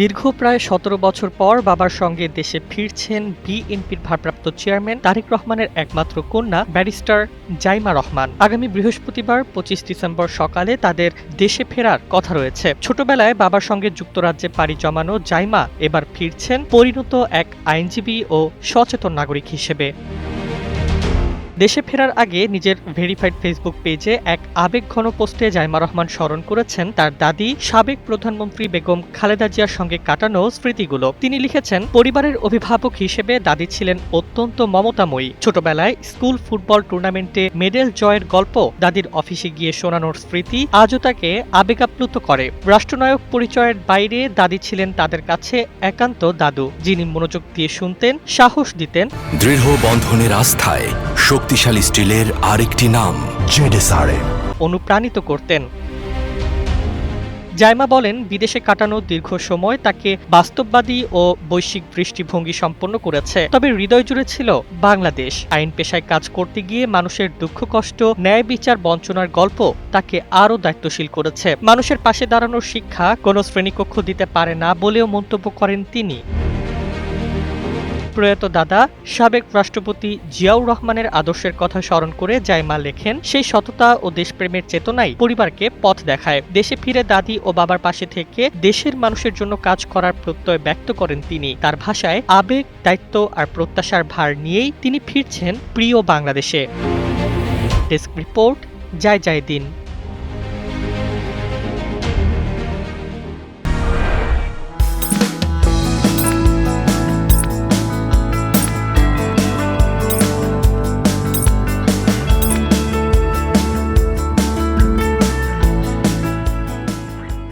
দীর্ঘ প্রায় সতেরো বছর পর বাবার সঙ্গে দেশে ফিরছেন বিএনপির ভারপ্রাপ্ত চেয়ারম্যান তারেক রহমানের একমাত্র কন্যা ব্যারিস্টার জাইমা রহমান। আগামী বৃহস্পতিবার পঁচিশ ডিসেম্বর সকালে তাদের দেশে ফেরার কথা রয়েছে। ছোটবেলায় বাবার সঙ্গে যুক্তরাজ্যে পাড়ি জমানো জাইমা এবার ফিরছেন পরিণত এক আইনজীবী ও সচেতন নাগরিক হিসেবে। দেশে ফেরার আগে নিজের ভেরিফাইড ফেসবুক পেজে এক আবেগঘন পোস্টে জাইমা রহমান স্মরণ করেছেন তার দাদি সাবেক প্রধানমন্ত্রী বেগম খালেদা জিয়ার সঙ্গে কাটানো স্মৃতিগুলো। তিনি লিখেছেন, পরিবারের অভিভাবক হিসেবে দাদি ছিলেন অত্যন্ত মমতাময়ী। ছোটবেলায় স্কুল ফুটবল টুর্নামেন্টে মেডেল জয়ের গল্প দাদির অফিসে গিয়ে শোনানোর স্মৃতি আজও তাকে আবেগাপ্লুত করে। রাষ্ট্রনায়ক পরিচয়ের বাইরে দাদি ছিলেন তাদের কাছে একান্ত দাদু। যিনি মনোযোগ দিয়ে শুনতেন, সাহস দিতেন। দৃঢ় বন্ধনের আস্থায় শক্তিশালী স্টিলের আরেকটি নাম জেডেসআরএম অনুপ্রাণিত করতেন। জাইমা বলেন, বিদেশে কাটানো দীর্ঘ সময় তাকে বাস্তববাদী ও বৈশ্বিক দৃষ্টিভঙ্গি সম্পন্ন করেছে। তবে হৃদয় জুড়ে ছিল বাংলাদেশ। আইন পেশায় কাজ করতে গিয়ে মানুষের দুঃখ, কষ্ট, ন্যায় বিচার বঞ্চনার গল্প তাকে আরও দায়িত্বশীল করেছে। মানুষের পাশে দাঁড়ানোর শিক্ষা কোনো শ্রেণীকক্ষ দিতে পারে না বলেও মন্তব্য করেন তিনি। প্রয়াত দাদা, সাবেক রাষ্ট্রপতি জিয়াউর রহমানের আদর্শের কথা স্মরণ করে জাইমা লেখেন, সেই সততা ও দেশপ্রেমের চেতনাই পরিবারকে পথ দেখায়। দেশে ফিরে দাদি ও বাবার পাশে থেকে দেশের মানুষের জন্য কাজ করার প্রত্যয় ব্যক্ত করেন তিনি। তার ভাষায় আবেগ, দায়িত্ব আর প্রত্যাশার ভার নিয়েই তিনি ফিরছেন প্রিয় বাংলাদেশে। ডেস্ক রিপোর্ট, জয় জয় দিন।